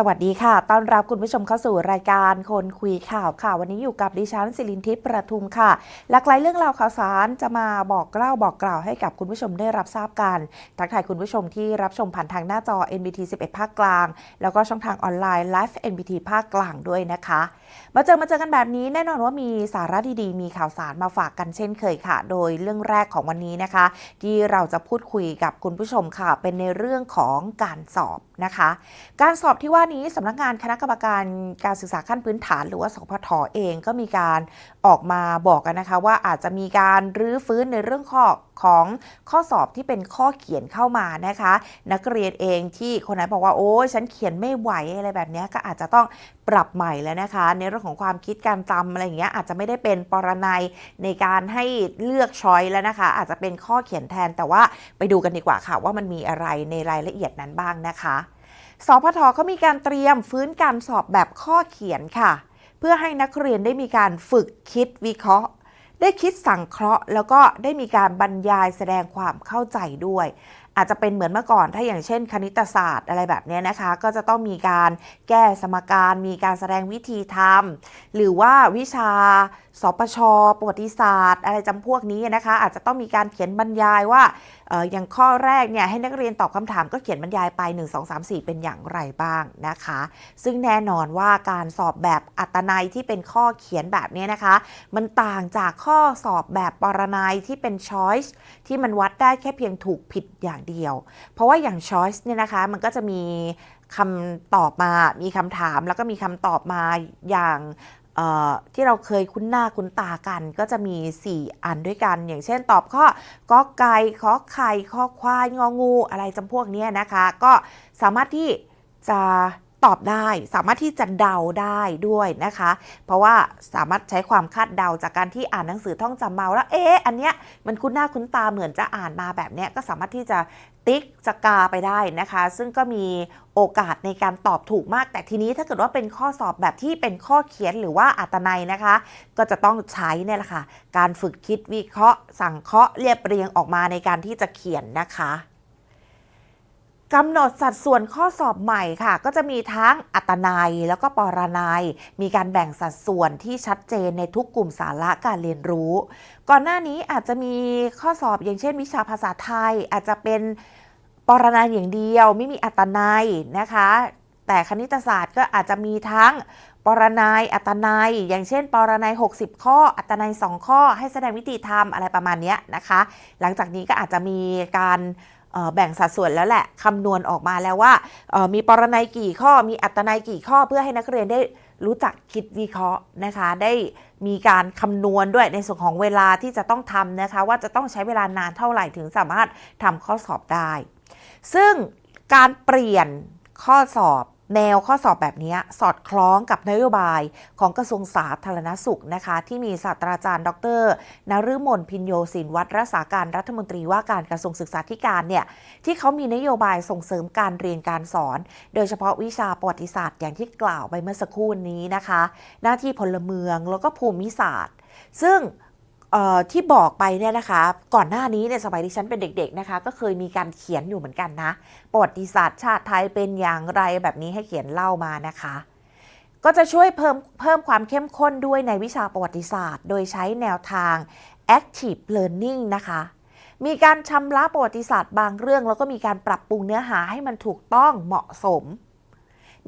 สวัสดีค่ะ ต้อนรับคุณผู้ชมเข้าสู่รายการคนคุยข่าวค่ะ วันนี้อยู่กับดิฉันสิรินทิพย์ประทุมค่ะ หลากหลายเรื่องราวข่าวสารจะมาบอกเล่าบอกกล่าวให้กับคุณผู้ชมได้รับทราบกัน ทักทายคุณผู้ชมที่รับชมผ่านทางหน้าจอ NBT 11 ภาคกลาง แล้วก็ช่องทางออนไลน์ Live NBT ภาคกลางด้วยนะคะ มาเจอมาเจอกันแบบนี้แน่นอนว่ามีสาระดีๆ มีข่าวสารมาฝากกันเช่นเคยค่ะ โดยเรื่องแรกของวันนี้นะคะ ที่เราจะพูดคุยกับคุณผู้ชมค่ะ เป็นในเรื่องของการสอบนะคะ การสอบที่ว่านี้สำนักงานคณะกรรมการการศึกษาขั้นพื้นฐาน หรือว่าสพทเองก็มีการออกมาบอกกันนะคะ ว่าอาจจะมีการรื้อฟื้นในเรื่องข้อของข้อสอบที่เป็นข้อเขียนเข้ามานะคะ นักเรียนเองที่คนไหนบอกว่าโอ้ยฉันเขียนไม่ไหวอะไรแบบนี้ก็อาจจะต้องปรับใหม่แล้วนะคะ ในเรื่องของความคิดการจำอะไรอย่างเงี้ยอาจจะไม่ได้เป็นปรนัยในการให้เลือกช้อยแล้วนะคะ อาจจะเป็นข้อเขียนแทนแต่ว่าไปดูกันดีกว่าค่ะว่ามันมีอะไรในรายละเอียดนั้นบ้างนะคะ สพทเขามีการเตรียมฟื้นการสอบแบบข้อเขียนค่ะ เพื่อให้นักเรียนได้มีการฝึกคิดวิเคราะห์ได้คิดสังเคราะห์ แล้วก็ได้มีการบรรยายแสดงความเข้าใจด้วย อาจจะเป็นเหมือนเมื่อก่อนถ้าอย่างเช่น คณิตศาสตร์อะไรแบบนี้นะคะ ก็จะต้องมีการแก้สมการ มีการแสดงวิธีทำหรือว่าวิชา สปชประวัติศาสตร์ อะไรจำพวกนี้นะคะ อาจจะต้องมีการเขียนบรรยายว่าอออย่างข้อแรกเนี่ยให้นักเรียนตอบคำถามก็เขียนบรรยายไป 1 2 3 4 เป็นอย่างไรบ้างนะคะ ซึ่งแน่นอนว่าการสอบแบบอัตนัยที่เป็นข้อเขียนแบบนี้นะคะ มันต่างจากข้อสอบแบบปรนัยที่เป็น choice ที่มันวัดได้แค่เพียงถูกผิดอย่างเดียว เพราะว่าอย่าง choice เนี่ยนะคะมันก็จะมีคำตอบมา มีคำถามแล้วก็มีคำตอบมาอย่าง ที่เราเคยคุ้นหน้าคุ้นตากันก็จะมี 4 อันด้วยกัน อย่างเช่นตอบข้อก็ไก่ขอไข่ข้อควายงองูอะไรจำพวกนี้นะคะ ก็สามารถที่จะ ตอบได้ สามารถที่จะเดาได้ด้วยนะคะ เพราะว่าสามารถใช้ความคาดเดาจากการที่อ่านหนังสือท่องจำเมาแล้ว เอ๊ะ อันเนี้ยมันคุ้นหน้าคุ้นตาเหมือนจะอ่านมาแบบเนี้ยก็สามารถที่จะติ๊กจะกาไปได้นะคะ ซึ่งก็มีโอกาสในการตอบถูกมาก แต่ทีนี้ถ้าเกิดว่าเป็นข้อสอบแบบที่เป็นข้อเขียนหรือว่าอัตนัยนะคะ ก็จะต้องใช้เนี่ยแหละค่ะ การฝึกคิดวิเคราะห์ สั่งเคราะห์เรียบเรียงออกมาในการที่จะเขียนนะคะ กำหนดสัดส่วนข้อสอบใหม่ค่ะ ก็จะมีทั้งอัตนัยแล้วก็ปรนัยมีการแบ่งสัดส่วนที่ชัดเจนในทุกกลุ่มสาระการเรียนรู้ ก่อนหน้านี้อาจจะมีข้อสอบอย่างเช่น วิชาภาษาไทย อาจจะเป็นปรนัยอย่างเดียว ไม่มีอัตนัยนะคะ แต่คณิตศาสตร์ก็อาจจะมีทั้งปรนัยอัตนัยอย่างเช่น ปรนัย60 ข้อ อัตนัย2 ข้อ ให้แสดงวิธีทำอะไรประมาณนี้นะคะ หลังจากนี้ก็อาจจะมีการ แบ่งสัดส่วนแล้วแหละคำนวณออกมาแล้วว่า มีปรนัยกี่ข้อมีอัตนัยกี่ข้อเพื่อให้นักเรียนได้รู้จักคิดวิเคราะห์นะคะ ได้มีการคำนวณด้วยในส่วนของเวลาที่จะต้องทำนะคะ ว่าจะต้องใช้เวลานานเท่าไหร่ถึงสามารถทำข้อสอบได้ ซึ่งการเปลี่ยนข้อสอบ แนวข้อสอบแบบนี้สอดคล้องกับนโยบายของกระทรวงสาธารณสุขนะคะ ที่มีศาสตราจารย์ ดรนฤมลพินโยศินวัตรรักษาการรัฐมนตรีว่าการกระทรวงศึกษาธิการเนี่ยที่เขามีนโยบายส่งเสริมการเรียนการสอน โดยเฉพาะวิชาประวัติศาสตร์อย่างที่กล่าวไปเมื่อสักครู่นี้นะคะ หน้าที่พลเมืองแล้วก็ภูมิศาสตร์ ซึ่ง ที่บอกไปเนี่ยนะคะ ก่อนหน้านี้เนี่ยสมัยที่ฉันเป็นเด็ก ๆนะคะ ก็เคยมีการเขียนอยู่เหมือนกันนะประวัติศาสตร์ชาติไทยเป็นอย่างไรแบบนี้ให้เขียนเล่ามานะคะ ก็จะช่วยเพิ่มเพิ่มความเข้มข้นด้วยในวิชาประวัติศาสตร์ โดยใช้แนวทาง active learning นะคะ มีการชำระประวัติศาสตร์บางเรื่อง แล้วก็มีการปรับปรุงเนื้อหาให้มันถูกต้องเหมาะสม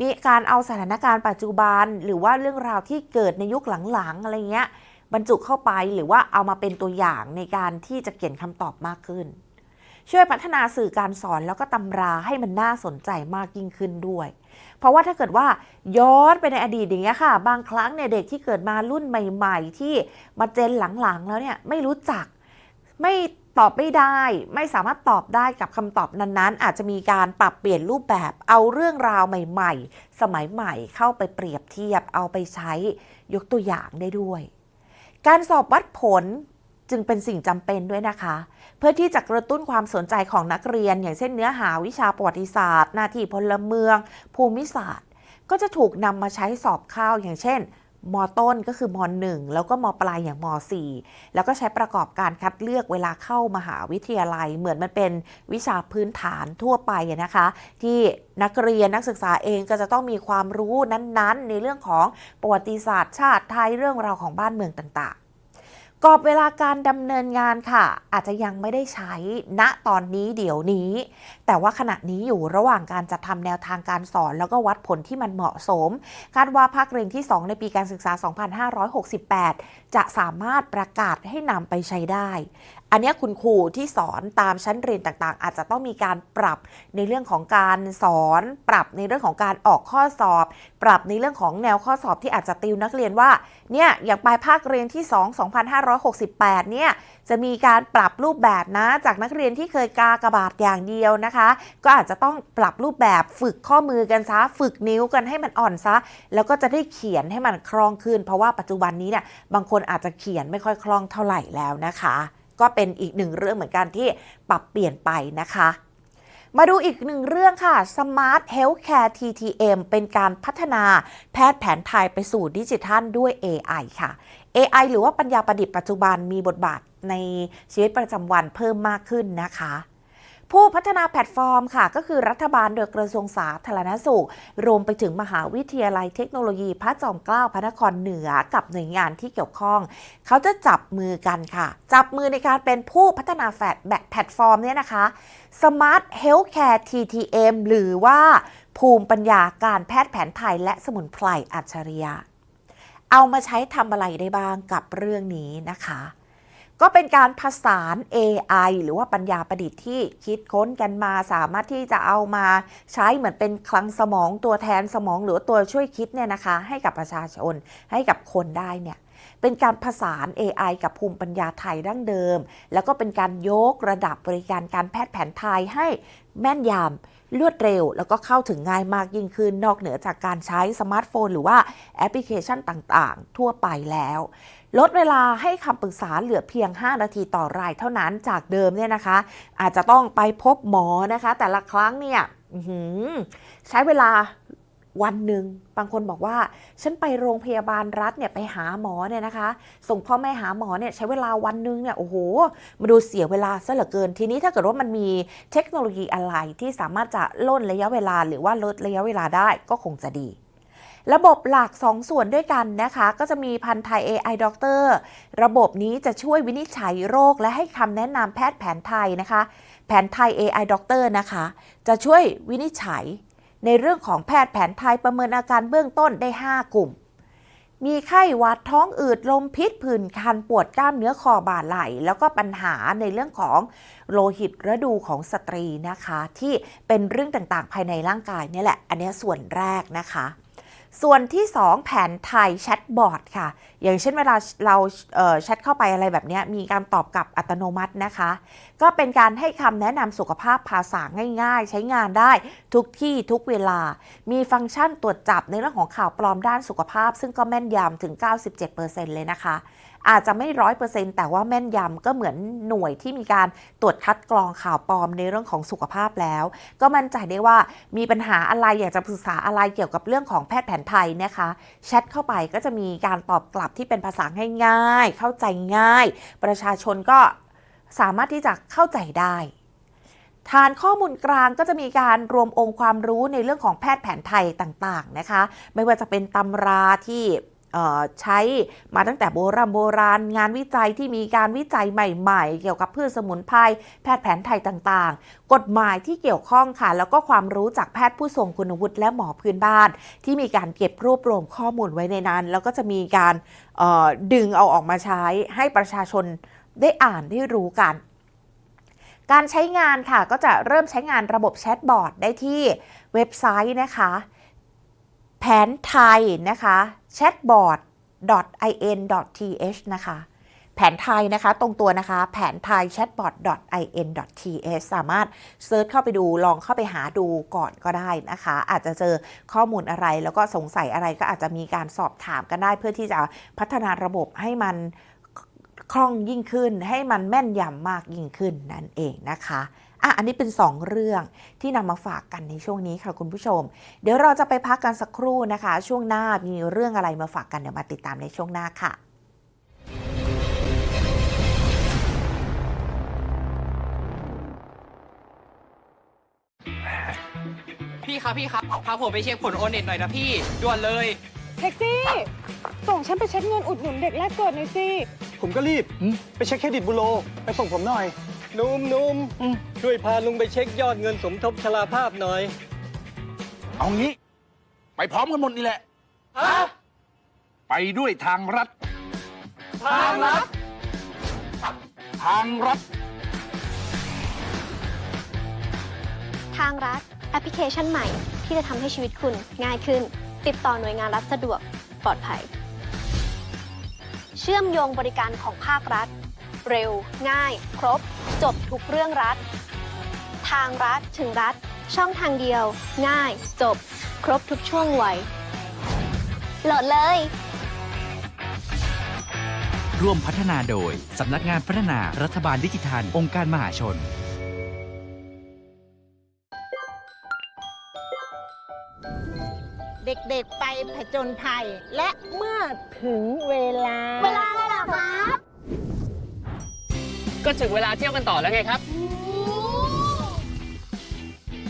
มีการเอาสถานการณ์ปัจจุบัน หรือว่าเรื่องราวที่เกิดในยุคหลังๆอะไรเงี้ย บรรจุเข้าไปหรือว่าเอามาเป็นตัวอย่างในการที่จะเขียนคำตอบมากขึ้น ช่วยพัฒนาสื่อการสอนแล้วก็ตำราให้มันน่าสนใจมากยิ่งขึ้นด้วย เพราะว่าถ้าเกิดว่าย้อนไปในอดีตอย่างเงี้ยค่ะ บางครั้งเนี่ยเด็กที่เกิดมารุ่นใหม่ ๆ ที่มาเจนหลังๆ แล้วเนี่ยไม่รู้จักไม่ตอบไม่ได้ไม่สามารถตอบได้กับคำตอบนั้นๆ อาจจะมีการปรับเปลี่ยนรูปแบบเอาเรื่องราวใหม่ ๆ สมัยใหม่เข้าไปเปรียบเทียบเอาไปใช้ยกตัวอย่างได้ด้วย การสอบวัดผลจึงเป็นสิ่งจำเป็นด้วยนะคะ เพื่อที่จะกระตุ้นความสนใจของนักเรียน อย่างเช่นเนื้อหาวิชาประวัติศาสตร์ หน้าที่พลเมือง ภูมิศาสตร์ ก็จะถูกนำมาใช้สอบเข้าอย่างเช่น มต้นก็คือมหนึ่งแล้วก็มปลายอย่างมสี่แล้วก็ใช้ประกอบการคัดเลือกเวลาเข้ามหาวิทยาลัย เหมือนมันเป็นวิชาพื้นฐานทั่วไปนะคะ ที่นักเรียนนักศึกษาเองก็จะต้องมีความรู้นั้นๆ ในเรื่องของประวัติศาสตร์ชาติไทยเรื่องราวของบ้านเมืองต่าง กรอบเวลาการดำเนินงานค่ะ อาจจะยังไม่ได้ใช้ณตอนนี้เดี๋ยวนี้ แต่ว่าขณะนี้อยู่ระหว่างการจัดทำแนวทางการสอน แล้วก็วัดผลที่มันเหมาะสม คาดว่าภาคเรียนที่ 2 ในปีการศึกษา 2568 จะสามารถประกาศให้นำไปใช้ได้ อันนี้คุณครูที่สอนตามชั้นเรียนต่างๆ อาจจะต้องมีการปรับในเรื่องของการสอน ปรับในเรื่องของการออกข้อสอบ ปรับในเรื่องของแนวข้อสอบที่อาจจะติวนักเรียนว่าเนี่ยอย่างปลายภาคเรียนที่ 2 2568 เนี่ยจะมีการปรับรูปแบบนะ จากนักเรียนที่เคยกากระบาดอย่างเดียวนะคะ ก็อาจจะต้องปรับรูปแบบฝึกข้อมือกันซะ ฝึกนิ้วกันให้มันอ่อนซะ แล้วก็จะได้เขียนให้มันคล่องขึ้น เพราะว่าปัจจุบันนี้เนี่ยบางคนอาจจะเขียนไม่ค่อยคล่องเท่าไหร่แล้วนะคะ ก็เป็นอีกหนึ่งเรื่องเหมือนกันที่ปรับเปลี่ยนไปนะคะ มาดูอีกหนึ่งเรื่องค่ะ Smart Healthcare TTM เป็นการพัฒนาแพทย์แผนไทยไปสู่ดิจิทัลด้วย AI ค่ะ AI หรือว่าปัญญาประดิษฐ์ปัจจุบันมีบทบาทในชีวิตประจำวันเพิ่มมากขึ้นนะคะ ผู้พัฒนาแพลตฟอร์มค่ะ ก็คือรัฐบาลโดยกระทรวงสาธารณสุข รวมไปถึงมหาวิทยาลัยเทคโนโลยี พระจอมเกล้าพระนครเหนือกับหน่วยงานที่เกี่ยวข้อง เขาจะจับมือกันค่ะ จับมือในการเป็นผู้พัฒนาแฟลตแบบแพลตฟอร์มเนี่ยนะคะ Smart Healthcare TTM หรือว่าภูมิปัญญาการแพทย์แผนไทย และสมุนไพรอัจฉริยะ เอามาใช้ทำอะไรได้บ้างกับเรื่องนี้นะคะ ก็เป็นการผสาน AI หรือว่าปัญญาประดิษฐ์ที่คิดค้นกันมา สามารถที่จะเอามาใช้เหมือนเป็นคลังสมองตัวแทนสมอง หรือตัวช่วยคิดเนี่ยนะคะ ให้กับประชาชนให้กับคนได้เนี่ยเป็นการผสาน AI กับภูมิปัญญาไทยดั้งเดิม แล้วก็เป็นการยกระดับบริการการแพทย์แผนไทยให้แม่นยำรวดเร็ว แล้วก็เข้าถึงง่ายมากยิ่งขึ้น นอกเหนือจากการใช้สมาร์ทโฟน หรือว่าแอปพลิเคชันต่างๆ ทั่วไปแล้ว ลดเวลาให้คำปรึกษาเหลือเพียง 5 นาทีต่อรายเท่านั้นจากเดิมเนี่ยนะคะ อาจจะต้องไปพบหมอนะคะ แต่ละครั้งเนี่ยใช้เวลาวันหนึ่งบางคนบอกว่า ฉันไปโรงพยาบาลรัฐเนี่ยไปหาหมอเนี่ยนะคะ ส่งพ่อแม่หาหมอเนี่ยใช้เวลาวันหนึ่งเนี่ยโอ้โหมาดูเสียเวลาซะเหลือเกิน ทีนี้ถ้าเกิดว่ามันมีเทคโนโลยีอะไรที่สามารถจะล่นระยะเวลา หรือว่าลดระยะเวลาได้ก็คงจะดี ระบบหลัก 2 ส่วนด้วยกันนะคะ ก็จะมีพันธ์ไทย AI Doctor ระบบนี้จะช่วยวินิจฉัยโรค และให้คำแนะนำแพทย์แผนไทยนะคะ แผนไทย AI Doctor นะคะ จะช่วยวินิจฉัย ในเรื่องของแพทย์แผนไทยประเมินอาการเบื้องต้นได้ 5 กลุ่ม มีไข้หวัดท้องอืดลมพิษผื่นคันปวดกล้ามเนื้อคอบ่าไหล่แล้วก็ปัญหาในเรื่องของโลหิตฤดูของสตรีนะคะ ที่เป็นเรื่องต่างๆ ภายในร่างกายนี่แหละ อันนี้ส่วนแรกนะคะ ส่วนที่ 2 แผนไทยแชทบอทค่ะ อย่างเช่นเวลาเราแชทเข้าไปอะไรแบบนี้มีการตอบกลับอัตโนมัตินะคะ ก็เป็นการให้คำแนะนำสุขภาพภาษาง่ายๆ ใช้งานได้ทุกที่ทุกเวลา มีฟังก์ชันตรวจจับในเรื่องของข่าวปลอมด้านสุขภาพ ซึ่งก็แม่นยำถึง 97%เลยนะคะ อาจจะไม่ร้อยเปอร์เซ็นต์แต่ว่าแม่นยำก็เหมือนหน่วยที่มีการตรวจคัดกรองข่าวปลอมในเรื่องของสุขภาพแล้ว ก็มั่นใจได้ว่ามีปัญหาอะไรอยากจะปรึกษาอะไรเกี่ยวกับเรื่องของแพทย์แผนไทยนะคะแชทเข้าไปก็จะมีการตอบกลับที่เป็นภาษาง่ายๆ เข้าใจง่าย ประชาชนก็สามารถที่จะเข้าใจได้ฐานข้อมูลกลางก็จะมีการรวมองค์ความรู้ในเรื่องของแพทย์แผนไทยต่างๆนะคะ ไม่ว่าจะเป็นตำราที่ ใช้มาตั้งแต่โบราณโบราณ งานวิจัยที่มีการวิจัยใหม่ๆ เกี่ยวกับพืชสมุนไพรแพทย์แผนไทยต่างๆ กฎหมายที่เกี่ยวข้องค่ะ แล้วก็ความรู้จากแพทย์ผู้ทรงคุณวุฒิและหมอพื้นบ้าน ที่มีการเก็บรวบรวมข้อมูลไว้ในนั้น แล้วก็จะมีการดึงเอาออกมาใช้ให้ประชาชนได้อ่านได้รู้กันการใช้งานค่ะก็จะเริ่มใช้งานระบบแชทบอทได้ที่เว็บไซต์นะคะ แผนไทยนะคะ chatbot.in.th นะคะ แผนไทยนะคะ ตรงตัวนะคะ แผนไทย chatbot.in.th สามารถเซิร์ชเข้าไปดูลองเข้าไปหาดูก่อนก็ได้นะคะ อาจจะเจอข้อมูลอะไรแล้วก็สงสัยอะไรก็อาจจะมีการสอบถามกันได้ เพื่อที่จะพัฒนาระบบให้มันคล่องยิ่งขึ้น ให้มันแม่นยำมากยิ่งขึ้นนั่นเองนะคะ อะอันนี้เป็น 2 เรื่องที่นำมาฝากกันในช่วงนี้ค่ะคุณผู้ชม เดี๋ยวเราจะไปพักกันสักครู่นะคะ ช่วงหน้ามีเรื่องอะไรมาฝากกันเดี๋ยวมาติดตามในช่วงหน้าค่ะพี่ครับพี่ครับพาผมไปเช็คผลโอเน็ตหน่อยนะพี่ด่วนเลย แท็กซี่ ส่งฉันไปเช็คเงินอุดหนุนเด็กแรกเกิดหน่อยสิ ผมก็รีบ ไปเช็คเครดิตบูโร ไปส่งผมหน่อย นุ่มนุ่มอืม ช่วยพาลุงไปเช็คยอดเงินสมทบชราภาพหน่อย เอางี้ ไปพร้อมกันหมดนี่แหละไปด้วยทางรัฐ ทางลัดทางรัฐ ทางรัฐแอปพลิเคชันใหม่ที่จะทำให้ชีวิตคุณง่ายขึ้น ติดต่อหน่วยงานรัฐสะดวกปลอดภัย เชื่อมโยงบริการของภาครัฐ เร็ว ง่าย ครบ จบทุกเรื่องรัฐ ทางรัฐถึงรัฐ ช่องทางเดียว ง่าย จบ ครบทุกช่วงวัยโหลดเลย ร่วมพัฒนาโดย สำนักงานพัฒนารัฐบาลดิจิทัล องค์การมหาชน เด็กๆไปผจญภัย และเมื่อถึงเวลา เวลาอะไรล่ะครับ ก็ถึงเวลาเที่ยวกันต่อแล้วไงครับ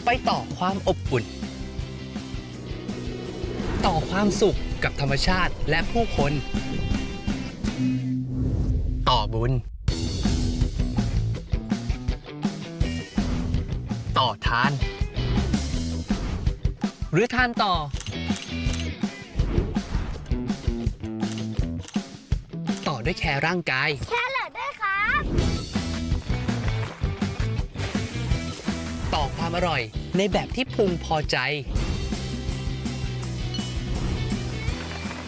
ไปต่อความอบอุ่น ต่อความสุขกับธรรมชาติและผู้คน ต่อบุญ ต่อทาน หรือทานต่อ ต่อด้วยแคร์ร่างกาย แค่โหลดด้วยครับ ความอร่อย ในแบบที่พุงพอใจ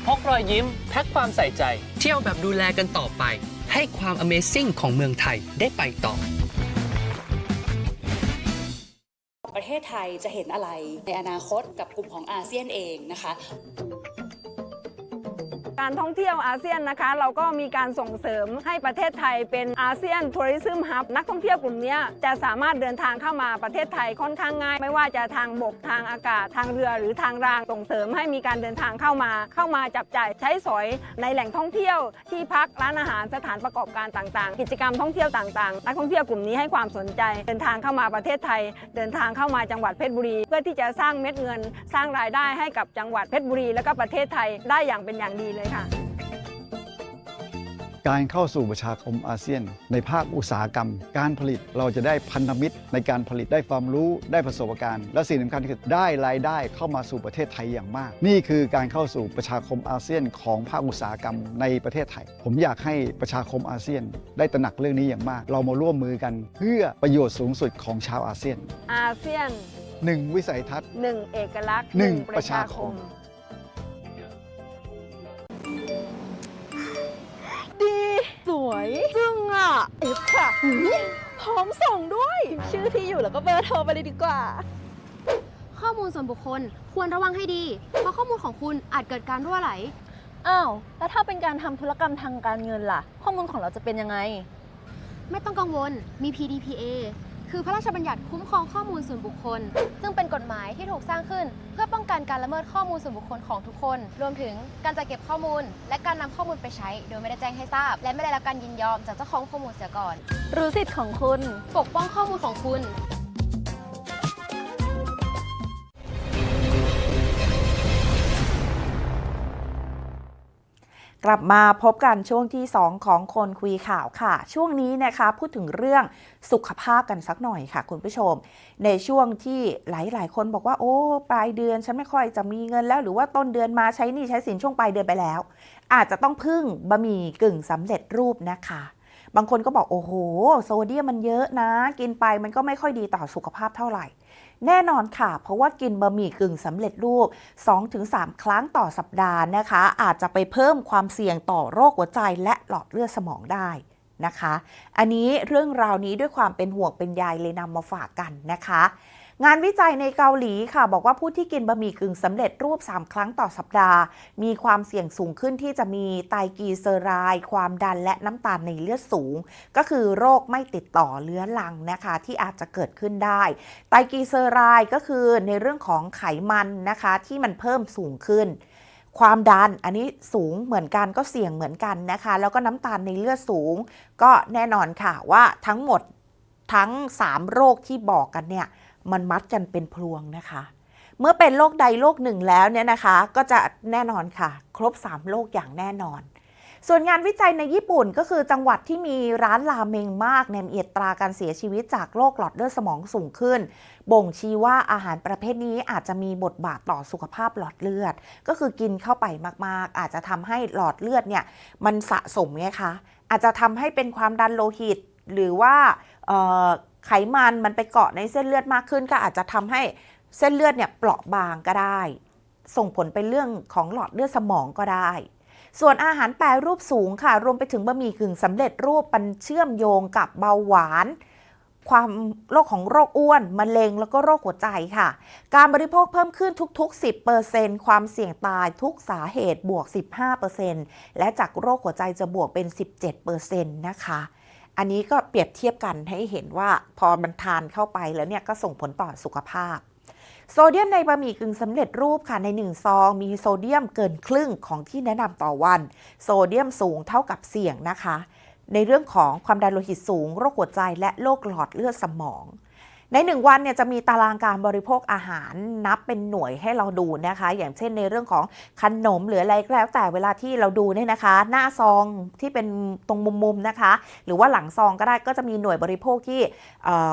พกรอยยิ้มแพ็คความใส่ใจ เที่ยวแบบดูแลกันต่อไป ให้ความ Amazing ของเมืองไทยได้ไปต่อ ประเทศไทยจะเห็นอะไรในอนาคตกับกลุ่มของอาเซียนเองนะคะ การท่องเที่ยวอาเซียนนะคะ เราก็มีการส่งเสริมให้ประเทศไทยเป็นอาเซียนทัวริซึมฮับนักท่องเที่ยวกลุ่มนี้จะสามารถเดินทางเข้ามาประเทศไทยค่อนข้างง่าย ไม่ว่าจะทางบกทางอากาศ ทางเรือหรือทางรางส่งเสริมให้มีการเดินทางเข้ามา เข้ามาจับจ่ายใช้สอยในแหล่งท่องเที่ยวที่พักร้านอาหารสถานประกอบการต่างๆ กิจกรรมท่องเที่ยวต่างๆ นักท่องเที่ยวกลุ่มนี้ให้ความสนใจ เดินทางเข้ามาประเทศไทย เดินทางเข้ามาจังหวัดเพชรบุรี เพื่อที่จะสร้างเม็ดเงิน สร้างรายได้ให้กับจังหวัดเพชรบุรี และก็ประเทศไทยได้อย่างเป็นอย่างดีเลยค่ะ การเข้าสู่ประชาคมอาเซียน ในภาคอุตสาหกรรม การผลิตเราจะได้พันธมิตรในการผลิตได้ความรู้ได้ประสบการณ์ และสิ่งสำคัญคือได้รายได้เข้ามาสู่ประเทศไทยอย่างมาก นี่คือการเข้าสู่ประชาคมอาเซียนของภาคอุตสาหกรรมในประเทศไทย ผมอยากให้ประชาคมอาเซียน ได้ตระหนักเรื่องนี้อย่างมาก เรามาร่วมมือกัน เพื่อประโยชน์สูงสุดของชาวอาเซียนอาเซียน หนึ่งวิสัยทัศน์หนึ่งเอกลักษณ์หนึ่งประชาคม อะเอฟค่ะพร้อมส่งด้วย ชื่อที่อยู่แล้วก็เบอร์โทรไปเลยดีกว่า ข้อมูลส่วนบุคคลควรระวังให้ดี เพราะข้อมูลของคุณอาจเกิดการรั่วไหล อ้าว แล้วถ้าเป็นการทำธุรกรรมทางการเงินล่ะ ข้อมูลของเราจะเป็นยังไง ไม่ต้องกังวล มี PDPA คือพระราชบัญญัติคุ้มครองข้อมูลส่วนบุคคล ซึ่งเป็นกฎหมายที่ถูกสร้างขึ้น เพื่อป้องกันการละเมิดข้อมูลส่วนบุคคลของทุกคน รวมถึงการจัดเก็บข้อมูล และการนำข้อมูลไปใช้ โดยไม่ได้แจ้งให้ทราบ และไม่ได้รับการยินยอมจากเจ้าของข้อมูลเสียก่อน รู้สิทธิ์ของคุณ ปกป้องข้อมูลของคุณ กลับมาพบกันช่วงที่ 2 ของคนคุยข่าวค่ะ ช่วงนี้นะคะพูดถึงเรื่องสุขภาพกันสักหน่อยค่ะคุณผู้ชม ในช่วงที่หลาย ๆ คนบอกว่าโอ้ ปลายเดือนฉันไม่ค่อยจะมีเงินแล้ว หรือว่าต้นเดือนมาใช้นี้ใช้สินช่วงปลายเดือนไปแล้ว อาจจะต้องพึ่งบะหมี่กึ่งสำเร็จรูปนะคะบางคนก็บอกโอ้โห โซเดียมมันเยอะนะ กินไปมันก็ไม่ค่อยดีต่อสุขภาพเท่าไหร่ แน่นอนค่ะ เพราะว่ากินบะหมี่กึ่งสำเร็จรูป 2-3 ครั้งต่อสัปดาห์นะคะ อาจจะไปเพิ่มความเสี่ยงต่อโรคหัวใจและหลอดเลือดสมองได้นะคะ อันนี้เรื่องราวนี้ด้วยความเป็นห่วงเป็นใยเลยนำมาฝากกันนะคะ งานวิจัยในเกาหลีค่ะ บอกว่าผู้ที่กินบะหมี่กึ่งสำเร็จรูป 3 ครั้งต่อสัปดาห์ มีความเสี่ยงสูงขึ้นที่จะมีไตกีเซอรด์ความดันและน้ำตาลในเลือดสูง ก็คือโรคไม่ติดต่อเรื้อรังนะคะ ที่อาจจะเกิดขึ้นได้ ไตกีเซอรด์ก็คือในเรื่องของไขมันนะคะที่มันเพิ่มสูงขึ้นความดันอันนี้สูงเหมือนกันก็เสี่ยงเหมือนกันนะคะ แล้วก็น้ำตาลในเลือดสูง ก็แน่นอนค่ะว่าทั้งหมดทั้ง 3 โรคที่บอกกันเนี่ย มันมัดกันเป็นพลวงนะคะ เมื่อเป็นโรคใดโรคหนึ่งแล้วเนี่ยนะคะ ก็จะแน่นอนค่ะ ครบ 3 โรคอย่างแน่นอน ส่วนงานวิจัยในญี่ปุ่นก็คือจังหวัดที่มีร้านราเมงมากเนี่ยมีอัตราการเสียชีวิตจากโรคหลอดเลือดสมองสูงขึ้น บ่งชี้ว่าอาหารประเภทนี้อาจจะมีบทบาทต่อสุขภาพหลอดเลือด ก็คือกินเข้าไปมากๆ อาจจะทำให้หลอดเลือดเนี่ยมันสะสมไงคะอาจจะทำให้เป็นความดันโลหิตหรือว่า ไขมันมันไปเกาะในเส้นเลือดมากขึ้น ก็อาจจะทำให้เส้นเลือดเนี่ยเปราะบางก็ได้ ส่งผลเป็นเรื่องของหลอดเลือดสมองก็ได้ ส่วนอาหารแปรรูปสูงค่ะ รวมไปถึงบะหมี่กึ่งสำเร็จรูปมันเชื่อมโยงกับเบาหวานความโรคของโรคอ้วนมะเร็งแล้วก็โรคหัวใจค่ะ การบริโภคเพิ่มขึ้นทุกๆ 10%ความเสี่ยงตายทุกสาเหตุบวก 15%และจากโรคหัวใจจะบวกเป็น 17%นะคะ อันนี้ก็เปรียบเทียบกันให้เห็นว่าพอมันทานเข้าไปแล้วเนี่ยก็ส่งผลต่อสุขภาพ โซเดียมในบะหมี่กึ่งสำเร็จรูปค่ะใน1ซองมีโซเดียมเกินครึ่งของที่แนะนำต่อวัน โซเดียมสูงเท่ากับเสี่ยงนะคะ ในเรื่องของความดันโลหิตสูง โรคหัวใจและโรคหลอดเลือดสมอง ใน 1 วันเนี่ยจะมีตารางการบริโภคอาหารนับเป็นหน่วยให้เราดูนะคะ อย่างเช่นในเรื่องของขนมหรืออะไรก็แล้ว แต่เวลาที่เราดูเนี่ยนะคะ หน้าซองที่เป็นตรงมุมๆนะคะ หรือว่าหลังซองก็ได้ก็จะมีหน่วยบริโภคที่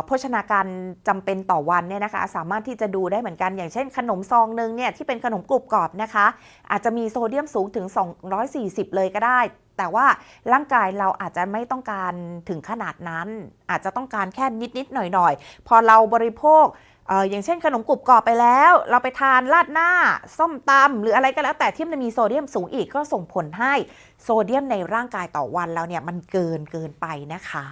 โภชนาการจำเป็นต่อวันเนี่ยนะคะ สามารถที่จะดูได้เหมือนกัน อย่างเช่น ขนมซองหนึ่งเนี่ยที่เป็นขนมกรุบกรอบนะคะ อาจจะมีโซเดียมสูงถึง 240 เลยก็ได้ แต่ว่าร่างกายเราอาจจะไม่ต้องการถึงขนาดนั้น อาจจะต้องการแค่นิดๆหน่อยๆ พอเราบริโภคเอออย่างเช่นขนมกรุบกรอบไปแล้ว เราไปทานราดหน้า ส้มตำหรืออะไรก็แล้วแต่ที่มันมีโซเดียมสูงอีกก็ส่งผลให้โซเดียมในร่างกายต่อวันเราเนี่ยมันเกินเกินไปนะคะ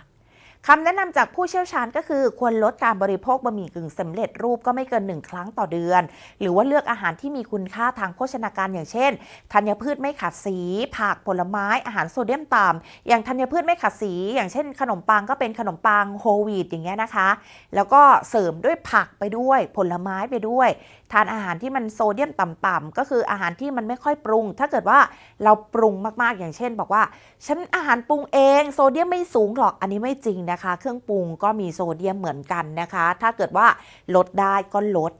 คำแนะนำจากผู้เชี่ยวชาญก็คือควรลดการบริโภคบะหมี่กึ่งสำเร็จรูปก็ไม่เกิน 1 ครั้งต่อเดือน หรือว่าเลือกอาหารที่มีคุณค่าทางโภชนาการอย่างเช่นธัญพืชไม่ขัดสี ผักผลไม้อาหารโซเดียมต่ำอย่างธัญพืชไม่ขัดสี อย่างเช่น ขนมปังก็เป็นขนมปังโฮลวีตอย่างเงี้ยนะคะ แล้วก็เสริมด้วยผักไปด้วย ผลไม้ไปด้วย ทานอาหารที่มันโซเดียมต่ำๆก็คืออาหารที่มันไม่ค่อยปรุง ถ้าเกิดว่าเราปรุงมากๆอย่างเช่น บอกว่าฉันอาหารปรุงเองโซเดียมไม่สูงหรอกอันนี้ไม่จริงนะคะ เครื่องปรุงก็มีโซเดียมเหมือนกันนะคะ ถ้าเกิดว่าลดได้ก็ลด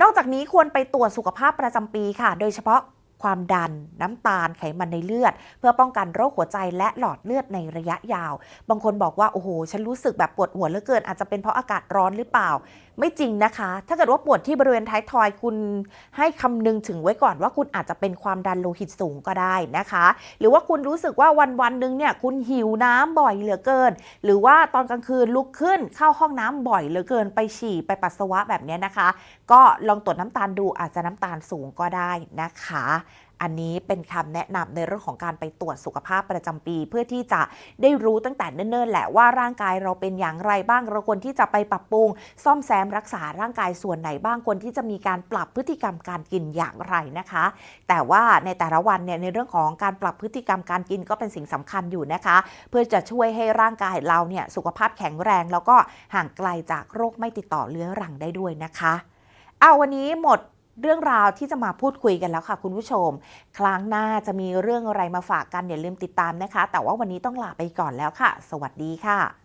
นอกจากนี้ควรไปตรวจสุขภาพประจำปีค่ะ โดยเฉพาะ ความดัน น้ำตาลไขมันในเลือด เพื่อป้องกันโรคหัวใจและหลอดเลือดในระยะยาว บางคนบอกว่า โอ้โห ฉันรู้สึกแบบปวดหัวเหลือเกิน อาจจะเป็นเพราะอากาศร้อนหรือเปล่า ไม่จริงนะคะ ถ้าเกิดว่าปวดที่บริเวณท้ายทอยคุณให้คำนึงถึงไว้ก่อนว่าคุณอาจจะเป็นความดันโลหิตสูงก็ได้นะคะ หรือว่าคุณรู้สึกว่าวันวันหนึ่งเนี่ยคุณหิวน้ำบ่อยเหลือเกิน หรือว่าตอนกลางคืนลุกขึ้นเข้าห้องน้ำบ่อยเหลือเกินไปฉี่ไปปัสสาวะแบบนี้นะคะ ก็ลองตรวจน้ำตาลดูอาจจะน้ำตาลสูงก็ได้นะคะ อันนี้เป็นคำแนะนำในเรื่องของการไปตรวจสุขภาพประจำปี เพื่อที่จะได้รู้ตั้งแต่เนิ่นๆแหละว่าร่างกายเราเป็นอย่างไรบ้างเราควรที่จะไปปรับปรุง ซ่อมแซมรักษาร่างกายส่วนไหนบ้างควรที่จะมีการปรับพฤติกรรมการกินอย่างไรนะคะ แต่ว่าในแต่ละวันเนี่ยในเรื่องของการปรับพฤติกรรมการกินก็เป็นสิ่งสำคัญอยู่นะคะ เพื่อจะช่วยให้ร่างกายเราเนี่ยสุขภาพแข็งแรง แล้วก็ห่างไกลจากโรคไม่ติดต่อเรื้อรังได้ด้วยนะคะ อาวันนี้หมดเรื่องราวที่จะมาพูดคุยกันแล้วค่ะ คุณผู้ชม ครั้งหน้าจะมีเรื่องอะไรมาฝากกันอย่าลืมติดตามนะคะ แต่ว่าวันนี้ต้องลาไปก่อนแล้วค่ะ สวัสดีค่ะ